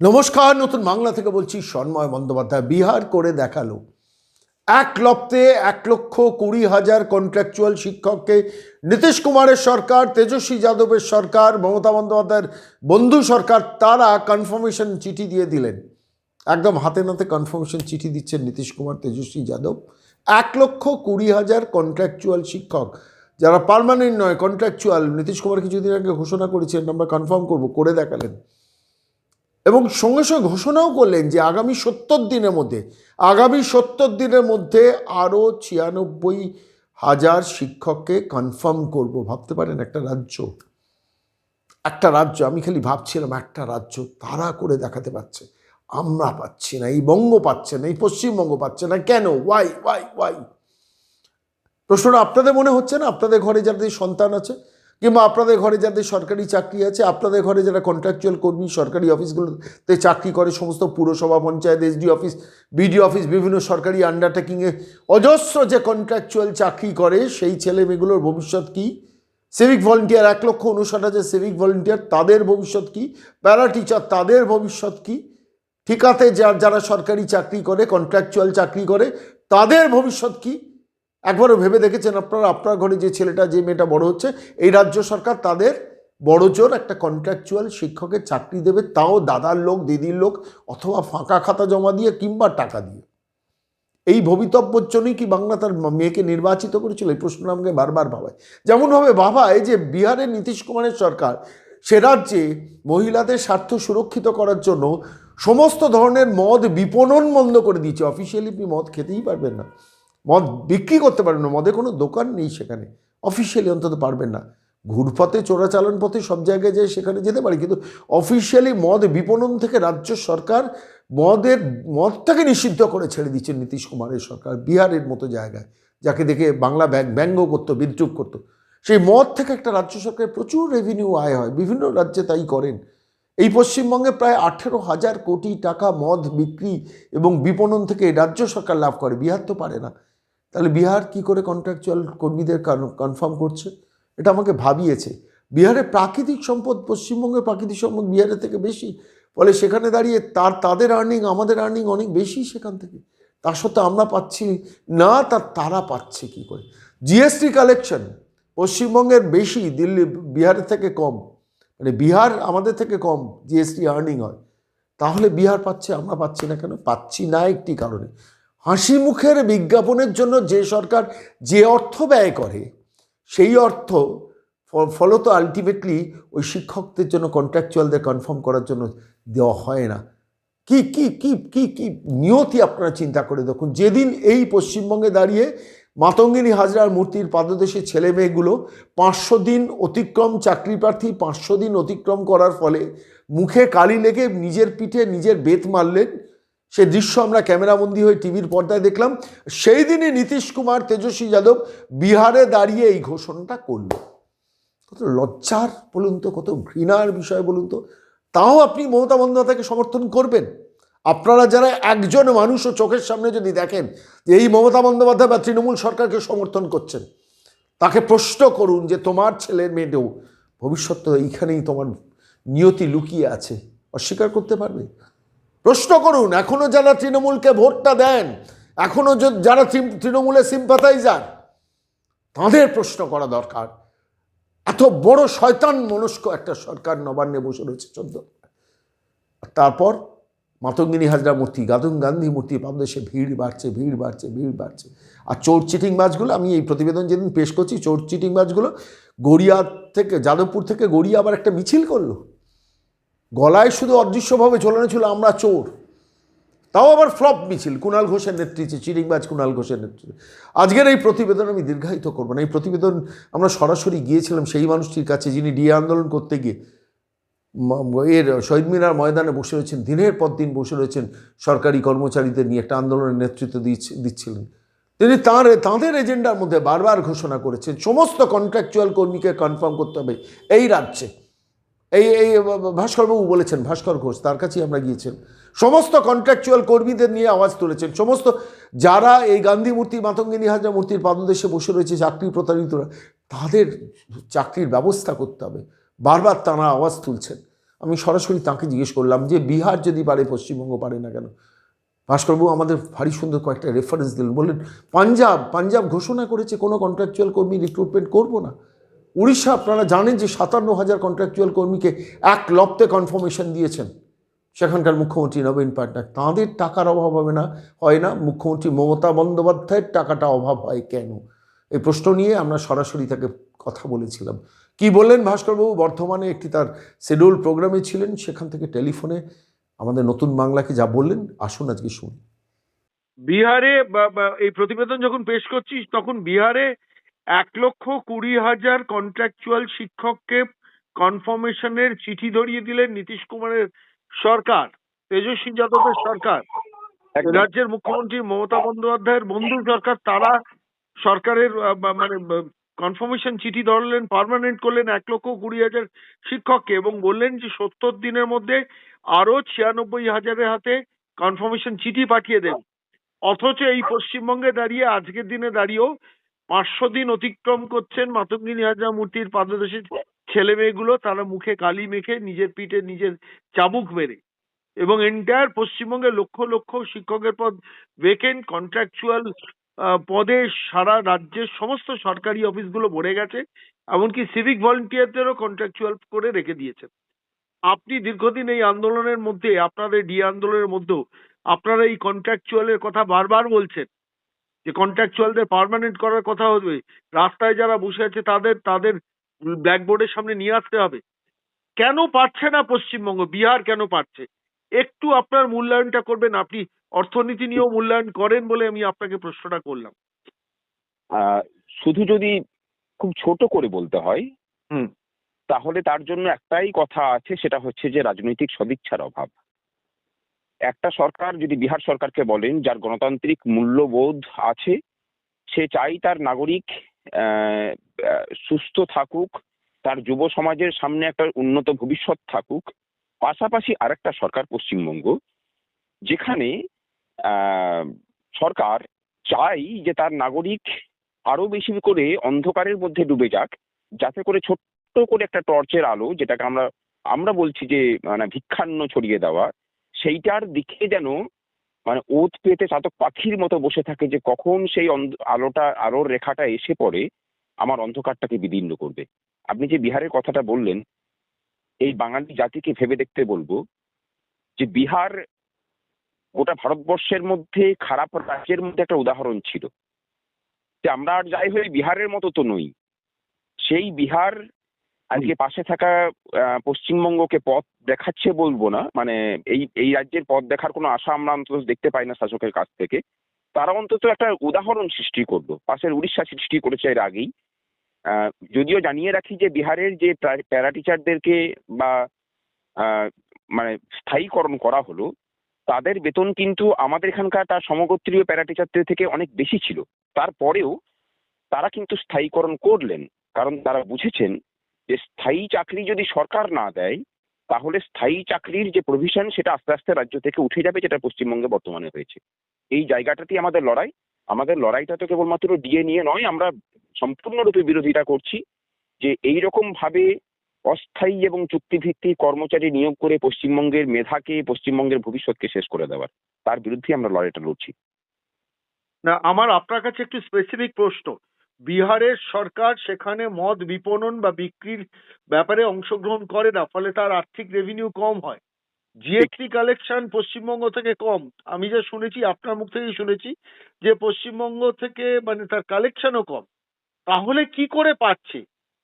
নমস্কার, নতুন বাংলা থেকে বলছি সন্ময় বন্দ্যোপাধ্যায়। বিহার করে দেখাল। এক লপ্তে এক লক্ষ কুড়ি হাজার কন্ট্রাকচুয়াল শিক্ষককে নীতিশ কুমারের সরকার, তেজস্বী যাদবের সরকার, মমতা বন্দ্যোপাধ্যায়ের বন্ধু সরকার, তারা কনফার্মেশন চিঠি দিয়ে দিলেন। একদম হাতে নাতে কনফার্মেশন চিঠি দিচ্ছেন নীতিশ কুমার, তেজস্বী যাদব। এক লক্ষ কুড়ি হাজার কন্ট্রাকচুয়াল শিক্ষক, যারা পার্মানেন্ট নয় কন্ট্রাকচুয়াল নীতিশ কুমার কিছুদিন আগে ঘোষণা করেছেন আমরা কনফার্ম করব, করে দেখালেন। এবং সঙ্গে সঙ্গে ঘোষণাও করলেন যে আগামী সত্তর দিনের মধ্যে, আগামী সত্তর দিনের মধ্যে আরও ছিয়ানব্বই হাজার শিক্ষককে কনফার্ম করব। ভাবতে পারেন একটা রাজ্য একটা রাজ্য, আমি খালি ভাবছিলাম একটা রাজ্য তারা করে দেখাতে পারছে। আমরা পাচ্ছি না, এই বঙ্গ পাচ্ছে না, এই পশ্চিমবঙ্গ পাচ্ছে না, কেন? ওয়াই ওয়াই ওয়াই প্রশ্নটা আপনাদের মনে হচ্ছে না? আপনাদের ঘরে যাদের সন্তান আছে কিংবা আপনাদের ঘরে যাদের সরকারি চাকরি আছে, আপনাদের ঘরে যারা কন্ট্রাকচুয়াল কর্মী, সরকারি অফিসগুলোতে চাকরি করে, সমস্ত পুরসভা panchayat SD office BD office বিভিন্ন সরকারি আন্ডারটেকিংয়ে অজস্র যে কন্ট্রাকচুয়াল চাকরি করে, সেই ছেলে মেয়েগুলোর ভবিষ্যৎ কী? সিভিক ভলেন্টিয়ার এক লক্ষ উনষাট হাজার সিভিক ভলেন্টিয়ার তাদের ভবিষ্যৎ কী? প্যারা টিচার তাদের ভবিষ্যৎ কী? ঠিকাতে যারা সরকারি চাকরি করে কন্ট্রাকচুয়াল চাকরি করে, তাদের ভবিষ্যৎ কী? একবারও ভেবে দেখেছেন আপনারা? আপনার ঘরে যে ছেলেটা, যে মেয়েটা বড় হচ্ছে, এই রাজ্য সরকার তাদের বড় জোর একটা কন্ট্রাকচুয়াল শিক্ষকের চাকরি দেবে, তাও দাদার লোক, দিদির লোক, অথবা ফাঁকা খাতা জমা দিয়ে কিংবা টাকা দিয়ে। এই ভবিতব্যর জন্যই কি বাংলা তার মেয়েকে নির্বাচিত করেছিল? এই প্রশ্ন আমাকে বারবার ভাবায়। যেমনভাবে ভাবায় যে বিহারের নীতিশ কুমারের সরকার, সে রাজ্যে মহিলাদের স্বার্থ সুরক্ষিত করার জন্য সমস্ত ধরনের মদ বিপণন বন্ধ করে দিয়েছে। অফিসিয়ালি আপনি মদ খেতেই পারবেন না। মদ বিক্রি করতে পারবেন না, মদের কোনো দোকান নেই সেখানে। অফিসিয়ালি অন্তত পারবেন না। ঘুরপথে, চোরাচালান পথে সব জায়গায় যেয়ে সেখানে যেতে পারি, কিন্তু অফিসিয়ালি মদ বিপণন থেকে রাজ্য সরকার মদের, মদটাকে নিষিদ্ধ করে ছেড়ে দিচ্ছে নীতিশ কুমারের সরকার, বিহারের মতো জায়গায়, যাকে দেখে বাংলা ব্যাং, ব্যঙ্গ করতো, বিদ্রুপ করতো। সেই মদ থেকে একটা রাজ্য সরকারের প্রচুর রেভিনিউ আয় হয়, বিভিন্ন রাজ্যে তাই করেন। এই পশ্চিমবঙ্গে প্রায় আঠেরো হাজার কোটি টাকা মদ বিক্রি এবং বিপণন থেকে রাজ্য সরকার লাভ করে, বিহার তো পারে না। তাহলে বিহার কি করে কন্ট্রাকচুয়াল কর্মীদের কনফার্ম করছে? এটা আমাকে ভাবিয়েছে। বিহারের প্রাকৃতিক সম্পদ, পশ্চিমবঙ্গের প্রাকৃতিক সম্পদ বিহারের থেকে বেশি। ফলে সেখানে দাঁড়িয়ে তার, তাদের আর্নিং আমাদের আর্নিং অনেক বেশি সেখান থেকে। তার সত্ত্বেও আমরা পাচ্ছি না, তার, তারা পাচ্ছে কি করে? জিএসটি কালেকশন পশ্চিমবঙ্গের বেশি, দিল্লি, বিহারের থেকে কম। মানে বিহার আমাদের থেকে কম জিএসটি আর্নিং হয়। তাহলে বিহার পাচ্ছে, আমরা পাচ্ছি না কেন? পাচ্ছি না একটি কারণে। হাসি মুখের বিজ্ঞাপনের জন্য যে সরকার যে অর্থ ব্যয় করে, সেই অর্থ ফলত আলটিমেটলি ওই শিক্ষকদের জন্য কন্ট্রাকচুয়ালদের কনফার্ম করার জন্য দেওয়া হয় না। কি কি কি কি কি নিয়তি আপনারা চিন্তা করে দেখুন। যেদিন এই পশ্চিমবঙ্গে দাঁড়িয়ে মাতঙ্গিনী হাজরার মূর্তির পাদদেশে ছেলে মেয়েগুলো পাঁচশো দিন অতিক্রম চাকরি প্রার্থী, পাঁচশো দিন অতিক্রম করার ফলে মুখে কালি লেগে নিজের পিঠে নিজের বেত মারলেন সে দৃশ্য আমরা ক্যামেরাবন্দি হয়ে টিভির পর্দায় দেখলাম। সেই দিনই নীতিশ কুমার, তেজস্বী যাদব বিহারে দাঁড়িয়ে এই ঘোষণাটা করল। কত লজ্জার বলুন তো, কত ঘৃণার বিষয় বলুন তো। তাও আপনি মমতা বন্দ্যোপাধ্যায়কে সমর্থন করবেন? আপনারা যারা একজন মানুষও চোখের সামনে যদি দেখেন যে এই মমতা বন্দ্যোপাধ্যায় বা তৃণমূল সরকারকে সমর্থন করছেন, তাকে প্রশ্ন করুন যে তোমার ছেলের মেয়েটাও ভবিষ্যৎ তো এইখানেই তোমার নিয়তি লুকিয়ে আছে। অস্বীকার করতে পারবে? প্রশ্ন করুন, এখনও যারা তৃণমূলকে ভোটটা দেন, এখনও য- যারা তৃণ- তৃণমূলের সিম্পাথাইজার তাদের প্রশ্ন করা দরকার। এত বড় শয়তান মনস্ক একটা সরকার নবান্নে বসে রয়েছে চোদ্দ তারপর মাতঙ্গিনী হাজরা মূর্তি, গাদুন গান্ধী মূর্তি পাবদেশে ভিড় বাড়ছে ভিড় বাড়ছে ভিড় বাড়ছে। আর চোর চিটিং মাছগুলো আমি এই প্রতিবেদন যেদিন পেশ করছি, চোর চিটিং মাছগুলো গড়িয়া থেকে, যাদবপুর থেকে গড়িয়া আবার একটা মিছিল করল। গলায় শুধু অদৃশ্যভাবে ঝোলানো ছিল আমরা চোর। তাও আবার ফ্লপ মিছিল কুণাল ঘোষের নেতৃত্বে, চিরিংবাজ কুণাল ঘোষের নেতৃত্বে। আজকের এই প্রতিবেদন আমি দীর্ঘায়িত করব না। এই প্রতিবেদন আমরা সরাসরি গিয়েছিলাম সেই মানুষটির কাছে যিনি ডিএ আন্দোলন করতে গিয়ে এর শহীদ মিনার ময়দানে বসে রয়েছেন, দিনের পর দিন বসে রয়েছেন, সরকারি কর্মচারীদের নিয়ে একটা আন্দোলনের নেতৃত্ব দিচ্ছে, দিচ্ছিলেন। তিনি তাঁর, তাঁদের এজেন্ডার মধ্যে বারবার ঘোষণা করেছেন, সমস্ত কন্ট্রাকচুয়াল কর্মীকে কনফার্ম করতে হবে এই রাজ্যে। এই এই ভাস্করবাবু বলেছেন, ভাস্কর ঘোষ, তার কাছেই আমরা গিয়েছেন সমস্ত কন্ট্রাকচুয়াল কর্মীদের নিয়ে আওয়াজ তুলেছেন। সমস্ত যারা এই গান্ধী মূর্তি, মাতঙ্গিনী হাজরা মূর্তির পাদদেশে বসে রয়েছে চাকরি প্রতারিতরা, তাদের চাকরির ব্যবস্থা করতে হবে। বারবার তাঁরা আওয়াজ তুলছেন। আমি সরাসরি তাকে জিজ্ঞেস করলাম যে, বিহার যদি পারে, পশ্চিমবঙ্গ পারে না কেন? ভাস্করবাবু আমাদের ভারী সুন্দর কয়েকটা রেফারেন্স দিলেন। বললেন, পাঞ্জাব পাঞ্জাব ঘোষণা করেছে, কোনো কন্ট্রাকচুয়াল কর্মী রিক্রুটমেন্ট করব না। উড়িষ্যা, আপনারা জানেন যে সাতান্ন হাজার কন্ট্রাকচুয়াল কর্মীকে এক লপ্তে কনফার্মেশন দিয়েছেন। সেখানকার মুখ্যমন্ত্রী নবীন পাটনায়ক তাঁদের টাকার অভাব হবে না, হয় না? মুখ্যমন্ত্রী মমতা বন্দ্যোপাধ্যায়ের টাকাটা অভাব হয় কেন? এই প্রশ্ন নিয়ে আমরা সরাসরি তাকে কথা বলেছিলাম। কি বললেন ভাস্করবাবু? বর্ধমানে একটি তার শিডিউল প্রোগ্রামে ছিলেন, সেখান থেকে টেলিফোনে আমাদের নতুন বাংলাকে যা বললেন, আসুন আজকে শুনি। বিহারে এই প্রতিবেদন যখন পেশ করছিস, তখন বিহারে এক লক্ষ কুড়ি হাজার কন্ট্রাকচুয়াল শিক্ষককে কনফার্মেশনের চিঠি ধরিয়ে দিলেন নীতিশ কুমারের সরকার তেজস্বী যাদবের সরকার। রাজ্যের মুখ্যমন্ত্রী মমতা বন্দ্যোপাধ্যায়ের বন্ধু সরকার তারা সরকারের মানে কনফার্মেশন চিঠি ধরলেন পার্মানেন্ট করলেন এক লক্ষ কুড়ি হাজার শিক্ষককে এবং বললেন যে সত্তর দিনের মধ্যে আরও ছিয়ানব্বই হাজারের হাতে কনফার্মেশন চিঠি পাঠিয়ে দেন। অথচ এই পশ্চিমবঙ্গে দাঁড়িয়ে আজকের দিনে দাঁড়িয়েও পাঁচশো দিন অতিক্রম করছেন মাতঙ্গিনী হাজরা মূর্তির পাদদেশে ছেলে মেয়েগুলো, তারা মুখে কালি মেখে নিজের পিঠে নিজের চাবুক মেরে এবং এন্টায়ার পশ্চিমবঙ্গে লক্ষ লক্ষ শিক্ষকের পদ ভেকেন্ট কন্ট্রাকচুয়াল পদে সারা রাজ্যের সমস্ত সরকারি অফিসগুলো ভরে গেছে, এমনকি সিভিক ভলেন্টিয়ারদেরও কন্ট্রাকচুয়াল করে রেখে দিয়েছেন আপনি দীর্ঘদিন এই আন্দোলনের মধ্যে, আপনাদের ডি আন্দোলনের মধ্যেও, আপনারা এই কন্ট্রাকচুয়ালের কথা বারবার বলছেন। যে কন্ট্রাকচুয়ালদের পার্মানেন্ট করার কথা হবে রাস্তায় যারা বসে আছে তাদের তাদের ব্ল্যাকবোর্ডের সামনে নিয়ে আসতে হবে। কেন পারছে না পশ্চিমবঙ্গ? বিহার কেন পারছে? একটু আপনার মূল্যায়নটা করবেন আপনি অর্থনীতি নিয়েও মূল্যায়ন করেন বলে আমি আপনাকে প্রশ্নটা করলাম। আহ, শুধু যদি খুব ছোট করে বলতে হয় হুম। তাহলে তার জন্য একটাই কথা আছে সেটা হচ্ছে যে রাজনৈতিক সদিচ্ছার অভাব। একটা সরকার যদি বিহার সরকারকে বলেন, যার গণতান্ত্রিক মূল্যবোধ আছে, সে চাই তার নাগরিক সুস্থ থাকুক, তার যুব সমাজের সামনে একটা উন্নত ভবিষ্যৎ থাকুক। পাশাপাশি আরেকটা সরকার পশ্চিমবঙ্গ, যেখানে সরকার চাই যে তার নাগরিক আরও বেশি করে অন্ধকারের মধ্যে ডুবে যাক, যাতে করে ছোট্ট করে একটা টর্চের আলো, যেটাকে আমরা আমরা বলছি যে মানে ভিক্ষান্ন ছড়িয়ে দেওয়া সেইটার দিকে যেন মানে ওত পেতে চাতক পাখির মতো বসে থাকে যে কখন সেই আলোটা, আলোর রেখাটা এসে পড়ে, আমার অন্ধকারটাকে বিদীর্ণ করবে। আপনি যে বিহারের কথাটা বললেন, এই বাঙালি জাতিকে ভেবে দেখতে বলব যে বিহার গোটা ভারতবর্ষের মধ্যে, খারাপ রাজ্যের মধ্যে একটা উদাহরণ ছিল। যে আমরা আর যাই হই, বিহারের মতো তো নই। সেই বিহার আজকে পাশে থাকা পশ্চিমবঙ্গকে পথ দেখাচ্ছে বলব না মানে এই এই রাজ্যের পথ দেখার কোনো আশা আমরা অন্তত দেখতে পাই না শাসকের কাছ থেকে। তারা অন্তত একটা উদাহরণ সৃষ্টি করল পাশের উড়িষ্যা সৃষ্টি করেছে এর আগেই। যদিও জানিয়ে রাখি যে বিহারের যে প্যারা টিচারদেরকে বা মানে স্থায়ীকরণ করা হলো তাদের বেতন কিন্তু আমাদের এখানকার তার সমগোত্রীয় প্যারা টিচারদের থেকে অনেক বেশি ছিল। তারপরেও তারা কিন্তু স্থায়ীকরণ করলেন কারণ তারা বুঝেছেন যে স্থায়ী চাকরি যদি সরকার না দেয়, তাহলে স্থায়ী চাকরির যে প্রভিশন সেটা আস্তে আস্তে রাজ্য থেকে উঠে যাবে যেটা পশ্চিমবঙ্গে বর্তমানে হয়েছে। এই জায়গাটাতেই আমাদের লড়াই। আমাদের লড়াইটা তো কেবলমাত্র ডিএ নিয়ে নয়, আমরা সম্পূর্ণরূপে বিরোধিতা করছি যে এই রকম ভাবে অস্থায়ী এবং চুক্তিভিত্তিক কর্মচারী নিয়োগ করে পশ্চিমবঙ্গের মেধাকে পশ্চিমবঙ্গের ভবিষ্যৎকে শেষ করে দেওয়ার। তার বিরুদ্ধে আমরা লড়াইটা লড়ছি। না, আমার আপনার কাছে একটু স্পেসিফিক প্রশ্ন। বিহারের সরকার সেখানে মদ বিপণন বা বিক্রির ব্যাপারে অংশগ্রহণ করে না ফলে তার আর্থিক রেভিনিউ কম হয়। জিএসটি কালেকশন পশ্চিমবঙ্গ থেকে কম। আমি যা শুনেছি আপনার মুখ থেকেই শুনেছি যে পশ্চিমবঙ্গ থেকে মানে তার কালেকশনও কম। তাহলে কি করে পাচ্ছে?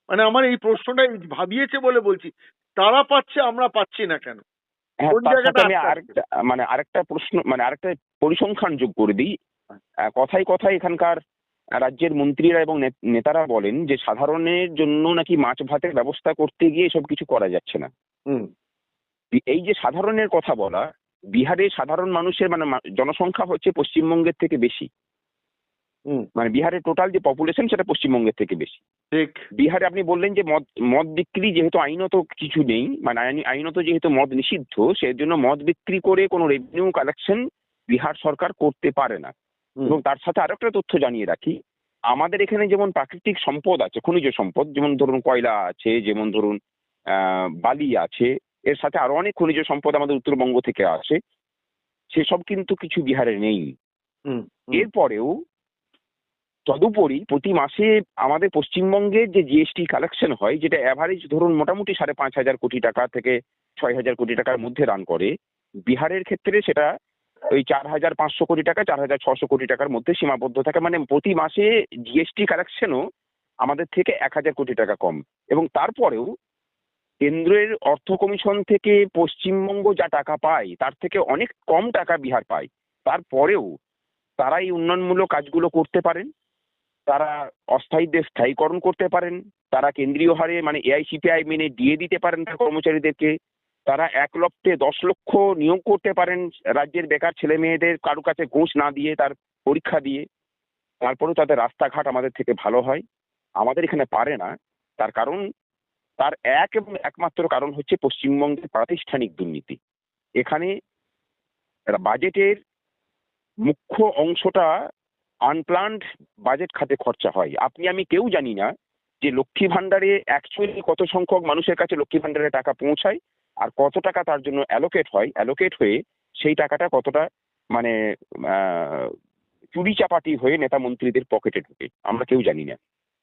মানে আমার এই প্রশ্নটা ভাবিয়েছে বলে বলছি তারা পাচ্ছে আমরা পাচ্ছি না কেন? হ্যাঁ মানে আরেকটা প্রশ্ন মানে আরেকটা পরিসংখ্যান যোগ করে দিই। কথায় কথায় এখানকার রাজ্যের মন্ত্রীরা এবং নেতারা বলেন যে সাধারণের জন্য নাকি মাছ ভাতের ব্যবস্থা করতে গিয়ে এসব কিছু করা যাচ্ছে না। হুম। এই যে সাধারণের কথা বলা বিহারে সাধারণ মানুষের মানে জনসংখ্যা হচ্ছে পশ্চিমবঙ্গের থেকে বেশি। হুম। মানে বিহারের টোটাল যে পপুলেশন সেটা পশ্চিমবঙ্গের থেকে বেশি। ঠিক। বিহারে আপনি বললেন যে মদ মদ বিক্রি যেহেতু আইনত কিছু নেই মানে আইনি- আইনত যেহেতু মদ নিষিদ্ধ সেজন্য মদ বিক্রি করে কোনো রেভিনিউ কালেকশন বিহার সরকার করতে পারে না। এবং তার সাথে আরেকটা তথ্য জানিয়ে রাখি। আমাদের এখানে যেমন প্রাকৃতিক সম্পদ আছে খনিজ সম্পদ যেমন ধরুন কয়লা আছে যেমন ধরুন বালি আছে এর সাথে আরও অনেক খনিজ সম্পদ আমাদের উত্তরবঙ্গ থেকে আসে। সেসব কিন্তু কিছু বিহারে নেই। এরপরেও তদুপরি প্রতি মাসে আমাদের পশ্চিমবঙ্গে যে জিএসটি কালেকশন হয় যেটা অ্যাভারেজ ধরুন মোটামুটি সাড়ে পাঁচ হাজার কোটি টাকা থেকে ছয় হাজার কোটি টাকার মধ্যে রান করে বিহারের ক্ষেত্রে সেটা ওই চার হাজার পাঁচশো কোটি টাকা, চার হাজার ছশো কোটি টাকার মধ্যে সীমাবদ্ধ থাকে। মানে প্রতি মাসে জিএসটি কালেকশনও আমাদের থেকে এক হাজার কোটি টাকা কম। এবং তারপরেও কেন্দ্রের অর্থ কমিশন থেকে পশ্চিমবঙ্গ যা টাকা পায়, তার থেকে অনেক কম টাকা বিহার পায়। তারপরেও তারা এই উন্নয়নমূলক কাজগুলো করতে পারেন। তারা অস্থায়ীদের স্থায়ীকরণ করতে পারেন। তারা কেন্দ্রীয় হারে মানে এআইসিপিআই মেনে দিয়ে দিতে পারেন তার কর্মচারীদেরকে। তারা এক লক্ষে দশ লক্ষ নিয়োগ করতে পারেন রাজ্যের বেকার ছেলে মেয়েদের, কারও কাছে ঘুষ না দিয়ে তার পরীক্ষা দিয়ে। তারপরেও তাদের রাস্তাঘাট আমাদের থেকে ভালো হয়। আমাদের এখানে পারে না। তার কারণ, তার এক এবং একমাত্র কারণ হচ্ছে পশ্চিমবঙ্গের প্রাতিষ্ঠানিক দুর্নীতি। এখানে বাজেটের মুখ্য অংশটা আনপ্লান্ড বাজেট খাতে খরচা হয়। আপনি, আমি কেউ জানি না যে লক্ষ্মী ভান্ডারে অ্যাকচুয়ালি কত সংখ্যক মানুষের কাছে লক্ষ্মী ভান্ডারে টাকা পৌঁছায়। আর কত টাকা তার জন্য অ্যালোকেট হয় অ্যালোকেট হয়ে সেই টাকাটা কতটা মানে চুরি চাপাটি হয়ে নেতা মন্ত্রীদের পকেটে ঢুকে, আমরা কেউ জানি না।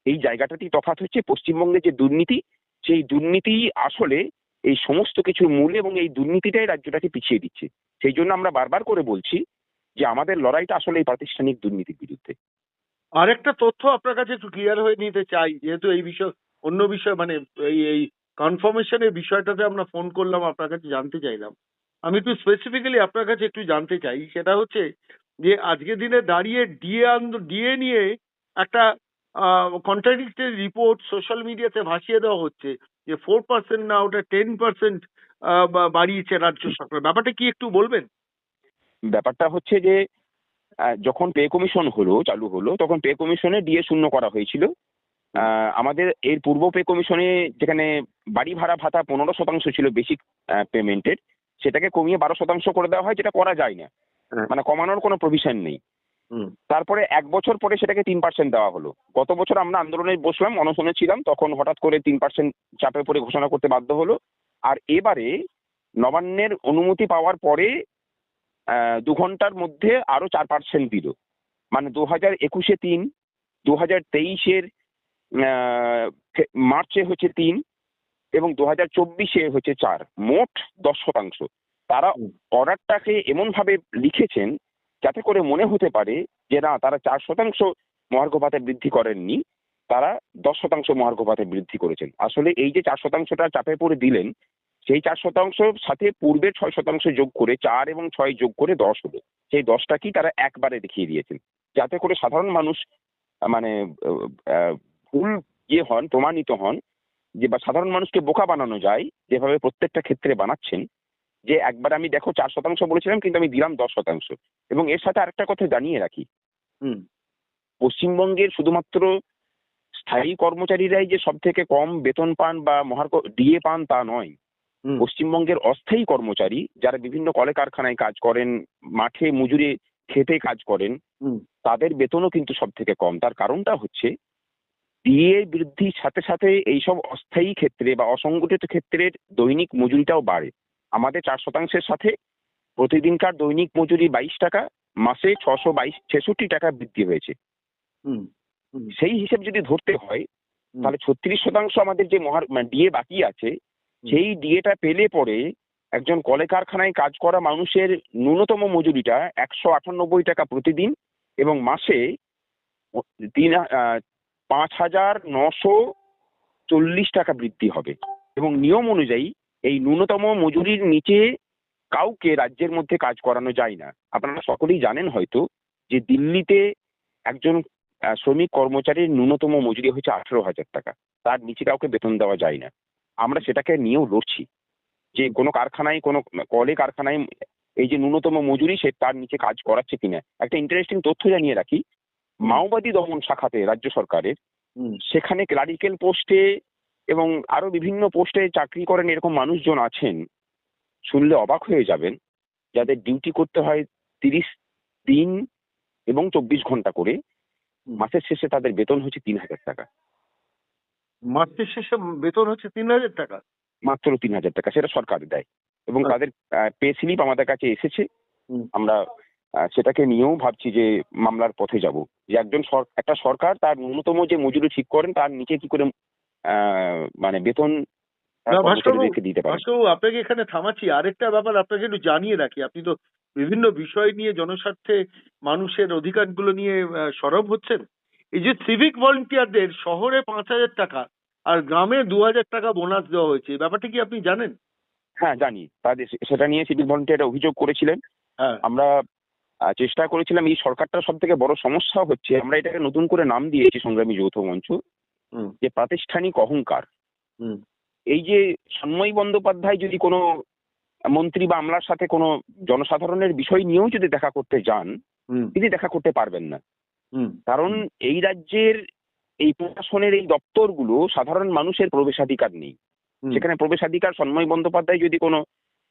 এই জায়গাটাতেই তফাৎ হচ্ছে পশ্চিমবঙ্গে যে দুর্নীতি, সেই দুর্নীতি আসলে এই সমস্ত কিছুর মূল এবং এই দুর্নীতিটাই রাজ্যটাকে পিছিয়ে দিচ্ছে। সেই জন্য আমরা বারবার করে বলছি যে আমাদের লড়াইটা আসলে এই প্রাতিষ্ঠানিক দুর্নীতির বিরুদ্ধে। আরেকটা তথ্য আপনার কাছে একটু ক্লিয়ার হয়ে নিতে চাই, যেহেতু এই বিষয়, অন্য বিষয় মানে এই এই কনফার্মেশনের বিষয়টাতে আমরা ফোন করলাম, আপনার কাছে জানতে চাইলাম। আমি একটু স্পেসিফিক্যালি আপনার কাছে একটু জানতে চাই, সেটা হচ্ছে যে আজকের দিনে দাঁড়িয়ে ডিএ ডিএ নিয়ে একটা কন্ট্রাডিক্টেড রিপোর্ট সোশ্যাল মিডিয়াতে ভাসিয়ে দেওয়া হচ্ছে যে ফোর পার্সেন্ট না ওটা টেন পার্সেন্ট বাড়িয়েছে রাজ্য সরকার। ব্যাপারটা কি একটু বলবেন? ব্যাপারটা হচ্ছে যে যখন পে কমিশন হলো, চালু হলো, তখন পে কমিশনে ডিএ শূন্য করা হয়েছিল। আমাদের এর পূর্ব পে কমিশনে যেখানে বাড়ি ভাড়া ভাতা পনেরো শতাংশ ছিল বেসিক পেমেন্টের সেটাকে কমিয়ে বারো শতাংশ করে দেওয়া হয় যেটা করা যায় না। হ্যাঁ। মানে কমানোর কোনো প্রভিশন নেই। তারপরে এক বছর পরে সেটাকে তিন পার্সেন্ট দেওয়া হলো। গত বছর আমরা আন্দোলনে বসলাম অনশনে ছিলাম তখন হঠাৎ করে তিন পার্সেন্ট চাপে পড়ে ঘোষণা করতে বাধ্য হলো। আর এবারে নবান্নের অনুমতি পাওয়ার পরে দু ঘণ্টার মধ্যে আরও চার পার্সেন্ট দিল। মানে দু হাজার একুশে তিন দু হাজার তেইশের মার্চে হচ্ছে তিন এবং দু হাজার চব্বিশে হচ্ছে চার মোট দশ শতাংশ। তারা। অর্ডারটাকে এমনভাবে লিখেছেন যাতে করে মনে হতে পারে যে না তারা চার শতাংশ মহার্ঘ ভাতা বৃদ্ধি করেননি তারা দশ শতাংশ মহার্ঘ ভাতা বৃদ্ধি করেছেন। আসলে এই যে চার শতাংশটা চাপে পড়ে দিলেন সেই চার শতাংশ সাথে পূর্বে ছয় শতাংশ যোগ করে চার এবং ছয় যোগ করে দশ হলো। সেই দশটাকেই তারা একবারে দেখিয়ে দিয়েছেন। যাতে করে সাধারণ মানুষ মানে ভুল ইয়ে হন প্রমাণিত হন যে বা সাধারণ মানুষকে বোকা বানানো যায় যেভাবে প্রত্যেকটা ক্ষেত্রে বানাচ্ছেন যে একবার আমি দেখো চার শতাংশ বলেছিলাম কিন্তু আমি দিলাম দশ শতাংশ। এবং এর সাথে আরেকটা কথা জানিয়ে রাখি। হুম। পশ্চিমবঙ্গের শুধুমাত্র স্থায়ী কর্মচারীরাই যে সব থেকে কম বেতন পান বা মহার্ঘ ডিএ পান তা নয়। পশ্চিমবঙ্গের অস্থায়ী কর্মচারী যারা বিভিন্ন কলকারখানায় কাজ করেন মাঠে মজুরে খেতে কাজ করেন হুম। তাদের বেতনও কিন্তু সব থেকে কম। তার কারণটা হচ্ছে ডিএ বৃদ্ধির সাথে সাথে এইসব অস্থায়ী ক্ষেত্রে বা অসংগঠিত ক্ষেত্রের দৈনিক মজুরিটাও বাড়ে। আমাদের চার শতাংশের সাথে প্রতিদিনকার দৈনিক মজুরি বাইশ টাকা মাসে ছশো বাইশ ছেষট্টি টাকা বৃদ্ধি হয়েছে। সেই হিসেব যদি ধরতে হয় তাহলে ছত্রিশ শতাংশ আমাদের যে মহার ডিএ বাকি আছে সেই ডিএটা পেলে পরে একজন কলে কারখানায় কাজ করা মানুষের ন্যূনতম মজুরিটা একশো আটানব্বই টাকা প্রতিদিন এবং মাসে তিন পাঁচ হাজার নশো চল্লিশ টাকা বৃদ্ধি হবে। এবং নিয়ম অনুযায়ী এই ন্যূনতম মজুরির নিচে কাউকে রাজ্যের মধ্যে কাজ করানো যায় না। আপনারা সকলেই জানেন হয়তো যে দিল্লিতে একজন শ্রমিক কর্মচারীর ন্যূনতম মজুরি হচ্ছে আঠেরো হাজার টাকা। তার নিচে কাউকে বেতন দেওয়া যায় না। আমরা সেটাকে নিয়েও লড়ছি যে কোনো কারখানায়, কোনো কলে কারখানায় এই যে ন্যূনতম মজুরি সে তার নিচে কাজ করাচ্ছে কিনা। একটা ইন্টারেস্টিং তথ্য জানিয়ে রাখি মাওবাদী দমন শাখাতে রাজ্য সরকারের সেখানে ক্লারিক্যাল পোস্টে এবং আরও বিভিন্ন পোস্টে চাকরি করেন এরকম মানুষজন আছেন শুনলে অবাক হয়ে যাবেন যাদের ডিউটি করতে হয় তিরিশ দিন এবং চব্বিশ ঘণ্টা করে মাসের শেষে তাদের বেতন হচ্ছে তিন হাজার টাকা। মাসের শেষে বেতন হচ্ছে তিন হাজার টাকা? মাত্র তিন হাজার টাকা সেটা সরকার দেয়। এবং আচ্ছা। তাদের পে স্লিপ আমাদের কাছে এসেছে। আমরা সেটাকে নিয়েও ভাবছি যে মামলার পথে যাব। যে একজন একটা সরকার তার ন্যূনতম যে মজুরি ঠিক করেন তার নিচে কি করে মানে বেতন আপনাকে এখানে থামাচ্ছি। আরেকটা ব্যাপার আপনাকে একটু জানিয়ে রাখি। আপনি তো বিভিন্ন বিষয় নিয়ে জনস্বার্থে মানুষের অধিকারগুলো নিয়ে সরব হচ্ছেন। এই যে সিভিক ভলেন্টিয়ারদের শহরে পাঁচ হাজার টাকা আর গ্রামে দু হাজার টাকা বোনাস দেওয়া হয়েছে ব্যাপারটা কি আপনি জানেন? হ্যাঁ জানি। তাদের সেটা নিয়ে সিভিক ভলেন্টিয়ার অভিযোগ করেছিলেন। হ্যাঁ। আমরা চেষ্টা করেছিলাম। এই সরকারটার সব থেকে বড় সমস্যা হচ্ছে আমরা এটাকে নতুন করে নাম দিয়েছি সংগ্রামী যৌথ মঞ্চ যে প্রাতিষ্ঠানিক অহংকার। হুম। এই যে সন্ময় বন্দ্যোপাধ্যায় যদি কোনো মন্ত্রী বা আমলার সাথে কোনো জনসাধারণের বিষয় নিয়েও যদি দেখা করতে যান তিনি দেখা করতে পারবেন না। হুম। কারণ এই রাজ্যের এই প্রশাসনের এই দপ্তরগুলো সাধারণ মানুষের প্রবেশাধিকার নেই। সেখানে প্রবেশাধিকার সন্ময় বন্দ্যোপাধ্যায় যদি কোনো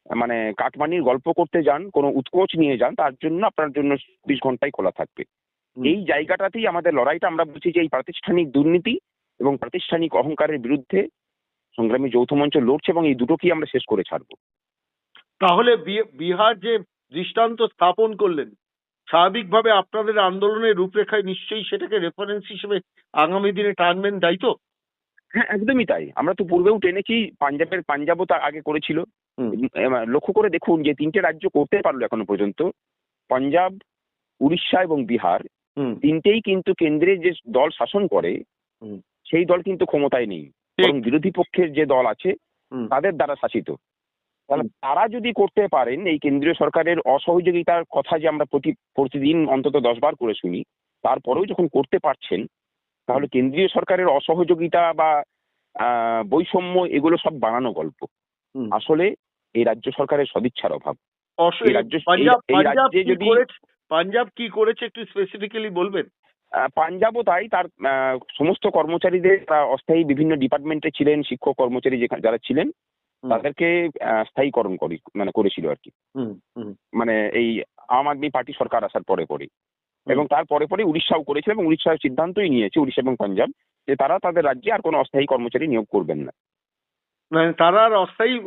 মানে কাটমানির গল্প করতে যান কোনো উৎকোচ নিয়ে যান তার জন্য আপনার জন্য চব্বিশ ঘন্টাই খোলা থাকবে। এই জায়গাটাতেই আমাদের লড়াইটা আমরা বলছি যে এই প্রাতিষ্ঠানিক দুর্নীতি এবং প্রাতিষ্ঠানিক অহংকারের বিরুদ্ধে সংগ্রামী যৌথ মঞ্চ লড়ছে এবং এই দুটোকেই আমরা শেষ করে ছাড়বো। তাহলে বিহার যে দৃষ্টান্ত স্থাপন করলেন স্বাভাবিকভাবে আপনাদের আন্দোলনের রূপরেখায় নিশ্চয়ই সেটাকে রেফারেন্স হিসেবে আগামী দিনে টানবেন তাই তো? হ্যাঁ একদমই তাই। আমরা তো পূর্বেও টেনেছি পাঞ্জাবের পাঞ্জাবও তা আগে করেছিল। লক্ষ্য করে দেখুন যে তিনটে রাজ্য করতে পারল এখনও পর্যন্ত। পাঞ্জাব উড়িষ্যা এবং বিহার। হুম। তিনটেই কিন্তু কেন্দ্রের যে দল শাসন করে সেই দল কিন্তু ক্ষমতায় নেই। বরং বিরোধী পক্ষের যে দল আছে তাদের দ্বারা শাসিত। তাহলে তারা যদি করতে পারেন এই কেন্দ্রীয় সরকারের অসহযোগিতার কথা যে আমরা প্রতি প্রতিদিন অন্তত দশ বার করে শুনি তারপরেও যখন করতে পারছেন তাহলে কেন্দ্রীয় সরকারের অসহযোগিতা বা বৈষম্য এগুলো সব বানানো গল্প। আসলে এই রাজ্য সরকারের সদিচ্ছার অভাব। পাঞ্জাব কি করেছে একটু স্পেসিফিক্যালি বলবেন? পাঞ্জাবও তাই তার সমস্ত কর্মচারীদের অস্থায়ী বিভিন্ন ডিপার্টমেন্টে ছিলেন শিক্ষক কর্মচারী যারা ছিলেন তাদেরকে স্থায়ীকরণ করি মানে করেছিল আর কি। মানে এই আম আদমি পার্টি সরকার আসার পরে পরে এবং তার পরে পরে উড়িষ্যাও করেছিল এবং উড়িষ্যার সিদ্ধান্তই নিয়েছে উড়িষ্যা এবং পাঞ্জাব যে তারা তাদের রাজ্যে আর কোনো অস্থায়ী কর্মচারী নিয়োগ করবেন না। মানে তারা আর অস্থায়ী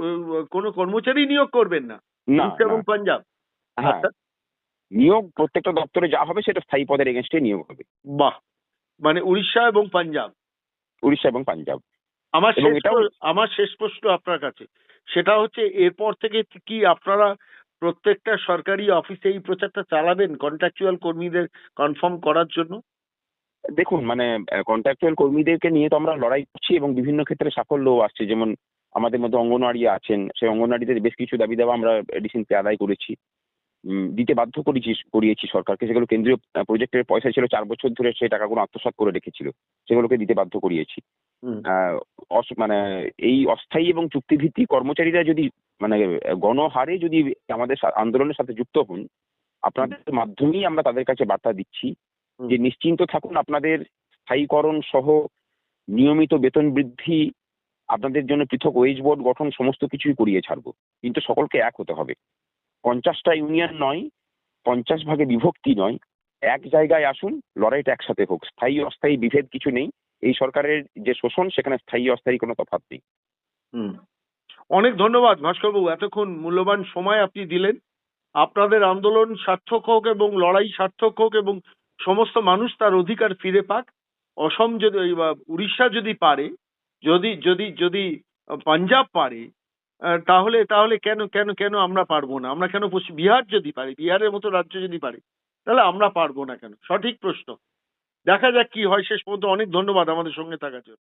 কোনো কর্মচারী নিয়োগ করবেন না। এবং পাঞ্জাব। হ্যাঁ। আচ্ছা। নিয়োগ প্রত্যেকটা দপ্তরে যা হবে সেটা স্থায়ী পদের এগেনস্টে নিয়োগ হবে। বাহ! মানে উড়িষ্যা এবং পাঞ্জাব। উড়িষ্যা এবং পাঞ্জাব। আমার আমার শেষ প্রশ্ন আপনার কাছে। সেটা হচ্ছে এরপর থেকে কি আপনারা প্রত্যেকটা সরকারি অফিসে এই প্রচারটা চালাবেন কন্ট্রাকচুয়াল কর্মীদের কনফার্ম করার জন্য? দেখুন মানে কন্ট্রাকচুয়াল কর্মীদেরকে নিয়ে তো আমরা লড়াই করছি এবং বিভিন্ন ক্ষেত্রে সাফল্যও আসছে। যেমন আমাদের মধ্যে অঙ্গনওয়াড়ি আছেন সেই অঙ্গনওয়াড়িতে বেশ কিছু দাবি দেওয়া আমরা রিসেন্টলি আদায় করেছি। দিতে বাধ্য করেছি করিয়েছি সরকারকে। সেগুলো কেন্দ্রীয় প্রজেক্টের পয়সা ছিল চার বছর ধরে সেই টাকাগুলো আত্মসাৎ করে রেখেছিল। সেগুলোকে দিতে বাধ্য করিয়েছি। মানে এই অস্থায়ী এবং চুক্তিভিত্তিক কর্মচারীরা যদি মানে গণহারে যদি আমাদের আন্দোলনের সাথে যুক্ত হন আপনাদের মাধ্যমেই আমরা তাদের কাছে বার্তা দিচ্ছি যে নিশ্চিন্ত থাকুন আপনাদের স্থায়ীকরণ সহ নিয়মিত বেতন বৃদ্ধি আপনাদের জন্য পৃথক ওয়েজ বোর্ড গঠন সমস্ত কিছুই করিয়ে ছাড়বো। কিন্তু সকলকে এক হতে হবে। পঞ্চাশটা ইউনিয়ন নয়, পঞ্চাশ ভাগে বিভক্তি নয়। এক জায়গায় আসুন, লড়াইটা একসাথে হোক। স্থায়ী অস্থায়ী বিভেদ কিছু নেই। এই সরকারের যে শোষণ, সেখানে স্থায়ী অস্থায়ী কোনো তফাৎ নেই। অনেক ধন্যবাদ ভাস্করবাবু, এতক্ষণ মূল্যবান সময় আপনি দিলেন। আপনাদের আন্দোলন সার্থক হোক এবং লড়াই সার্থক হোক এবং সমস্ত মানুষ তার অধিকার ফিরে পাক। অসম যদি উড়িষ্যা যদি পারে যদি যদি যদি পাঞ্জাব পারে তাহলে তাহলে কেন কেন কেন আমরা পারব না? আমরা কেন পশ্চিম, বিহার যদি পারি, বিহারের মতো রাজ্য যদি পারি, তাহলে আমরা পারব না কেন? সঠিক প্রশ্ন। দেখা যাক কি হয়, শেষ পর্যন্ত অনেক ধন্যবাদ আমাদের সঙ্গে থাকার জন্য।